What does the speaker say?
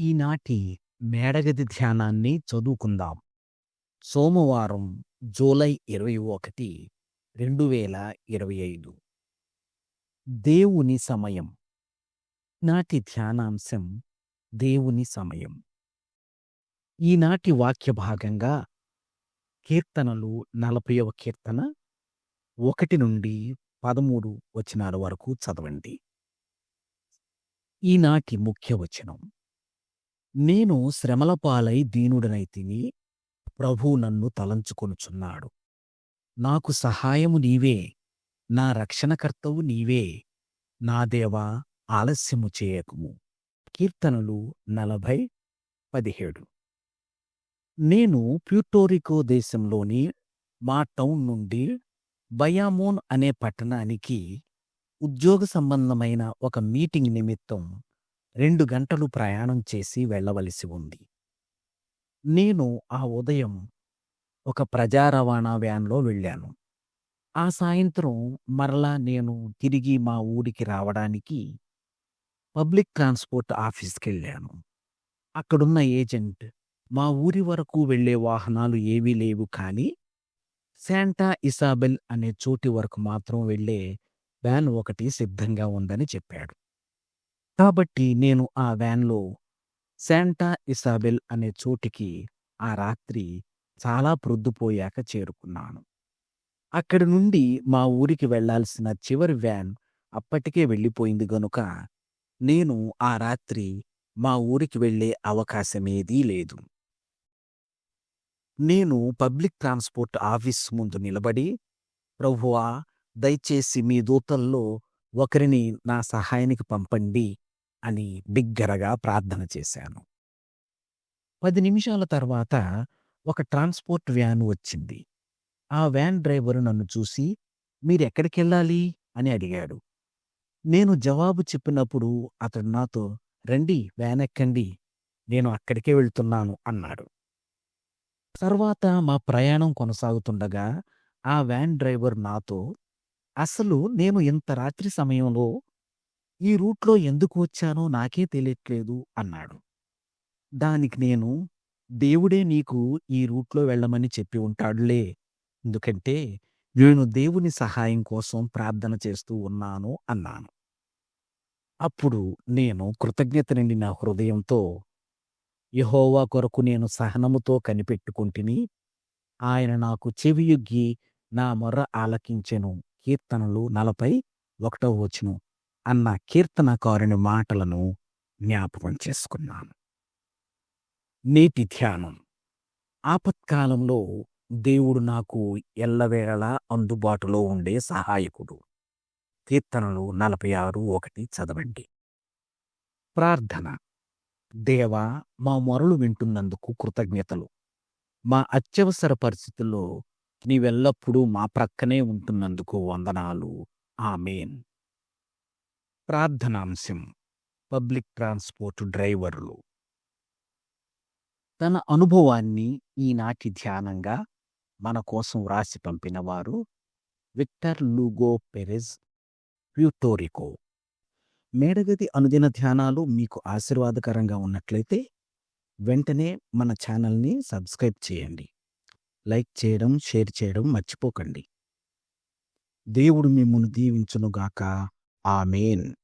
ఈనాటి మేడగది ధ్యానాన్ని చదువుకుందాం. సోమవారం జూలై ఇరవై ఒకటి రెండు వేల ఇరవై ఐదు. దేవుని సమయం. నాటి ధ్యానాంశం దేవుని సమయం. ఈనాటి వాక్య భాగంగా కీర్తనలు నలభైవ కీర్తన ఒకటి నుండి పదమూడు వచనాల వరకు చదవండి. ఈనాటి ముఖ్య వచనం. నేను శ్రమల పాలై దీనుడనైతిని ప్రభు నన్ను తలంచుకొనుచున్నాడు. నాకు సహాయము నీవే నా రక్షణకర్తవు నీవే నా దేవా ఆలస్యము చేయకుము. కీర్తనలు నలభై పదిహేడు. నేను ప్యూటోరికో దేశంలోని మా టౌన్ నుండి బయామోన్ అనే పట్టణానికి ఉద్యోగ సంబంధమైన ఒక మీటింగ్ నిమిత్తం రెండు గంటలు ప్రయాణం చేసి వెళ్ళవలసి ఉంది. నేను ఆ ఉదయం ఒక ప్రజా రవాణా వ్యాన్లో వెళ్ళాను. ఆ సాయంత్రం మరలా నేను తిరిగి మా ఊరికి రావడానికి పబ్లిక్ ట్రాన్స్పోర్ట్ ఆఫీస్కి వెళ్ళాను అక్కడున్న ఏజెంట్ మా ఊరి వరకు వెళ్ళే వాహనాలు ఏవీ లేవు కానీ శాంటా ఇసాబెల్ అనే చోటి వరకు మాత్రం వెళ్ళే వ్యాన్ ఒకటి సిద్ధంగా ఉందని చెప్పాడు. కాబట్టి నేను ఆ వ్యాన్లో శాంటా ఇసాబెల్ అనే చోటికి ఆ రాత్రి చాలా ప్రొద్దుపోయాక చేరుకున్నాను. అక్కడి నుండి మా ఊరికి వెళ్ళాల్సిన చివరి వ్యాన్ అప్పటికే వెళ్ళిపోయింది గనుక నేను ఆ రాత్రి మా ఊరికి వెళ్ళే అవకాశమేదీ లేదు. నేను పబ్లిక్ ట్రాన్స్పోర్ట్ ఆఫీస్ ముందు నిలబడి ప్రభువా దయచేసి మీ దూతల్లో ఒకరిని నా సహాయానికి పంపండి. అని బిగ్గరగా ప్రార్థన చేశాను. పది నిమిషాల తర్వాత ఒక ట్రాన్స్పోర్ట్ వ్యాన్ వచ్చింది. ఆ వ్యాన్ డ్రైవరు నన్ను చూసి మీరెక్కడికెళ్ళాలి అని అడిగాడు. నేను జవాబు చెప్పినప్పుడు అతడు నాతో రండి వ్యాన్ ఎక్కండి నేను అక్కడికే వెళ్తున్నాను అన్నాడు. తర్వాత మా ప్రయాణం కొనసాగుతుండగా ఆ వ్యాన్ డ్రైవర్ నాతో అసలు నేను ఇంత రాత్రి సమయంలో ఈ రూట్లో ఎందుకు వచ్చానో నాకే తెలియట్లేదు అన్నాడు. దానికి నేను దేవుడే నీకు ఈ రూట్లో వెళ్ళమని చెప్పి ఉంటాడులే. ఎందుకంటే నేను దేవుని సహాయం కోసం ప్రార్థన చేస్తూ ఉన్నాను అన్నాను. అప్పుడు నేను కృతజ్ఞత నిండిన హృదయంతో యహోవా కొరకు నేను సహనముతో కనిపెట్టుకుంటుని. ఆయన నాకు చెవియుగ్గి నా మొర్ర ఆలకించెను. కీర్తనలు నలపై ఒకటవ వచనం. అన్న కీర్తనకారుని మాటలను జ్ఞాపకం చేసుకున్నాను. నేటి ధ్యానం. ఆపత్కాలంలో దేవుడు నాకు ఎల్లవేళలా అందుబాటులో ఉండే సహాయకుడు. కీర్తనలు నలభై ఆరు ఒకటి చదవండి. ప్రార్థన. దేవా మా మొరలు వింటున్నందుకు కృతజ్ఞతలు. మా అత్యవసర పరిస్థితుల్లో నీవెల్లప్పుడూ మా ప్రక్కనే ఉంటున్నందుకు వందనాలు. ఆమెన్. ప్రార్థనాంశం. పబ్లిక్ ట్రాన్స్పోర్ట్ డ్రైవర్లు. తన అనుభవాన్ని ఈనాటి ధ్యానంగా మన కోసం వ్రాసి పంపినవారు విక్టర్ లూగో పెరెజ్ ప్యూటోరికో. మేడగది అనుదిన ధ్యానాలు మీకు ఆశీర్వాదకరంగా ఉన్నట్లయితే వెంటనే మన ఛానల్ని సబ్స్క్రైబ్ చేయండి. లైక్ చేయడం షేర్ చేయడం మర్చిపోకండి. దేవుడు మిమ్మల్ని దీవించునుగాక. ఆమెన్.